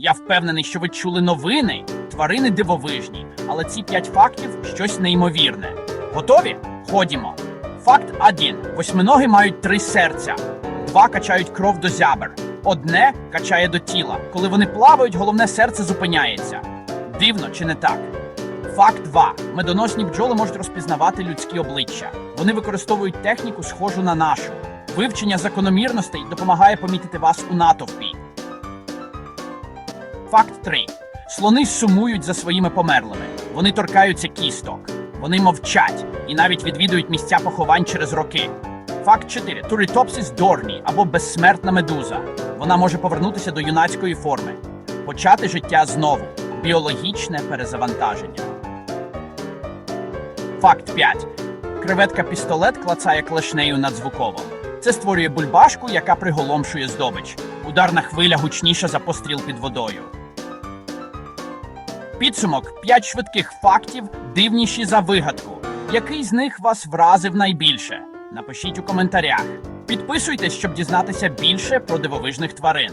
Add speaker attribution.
Speaker 1: Я впевнений, що ви чули новини. Тварини дивовижні, але ці п'ять фактів щось неймовірне. Готові? Ходімо. Факт 1. Восьминоги мають три серця. Два качають кров до зябер. Одне качає до тіла. Коли вони плавають, головне серце зупиняється. Дивно чи не так? Факт 2. Медоносні бджоли можуть розпізнавати людські обличчя. Вони використовують техніку, схожу на нашу. Вивчення закономірностей допомагає помітити вас у натовпі. Факт 3. Слони сумують за своїми померлими. Вони торкаються кісток. Вони мовчать і навіть відвідують місця поховань через роки. Факт 4. Туритопсис дорні або безсмертна медуза. Вона може повернутися до юнацької форми, почати життя знову. Біологічне перезавантаження. Факт 5. Креветка пістолет клацає клешнею надзвуково. Це створює бульбашку, яка приголомшує здобич. Ударна хвиля гучніша за постріл під водою. Підсумок 5 швидких фактів, дивніші за вигадку. Який з них вас вразив найбільше? Напишіть у коментарях. Підписуйтесь, щоб дізнатися більше про дивовижних тварин.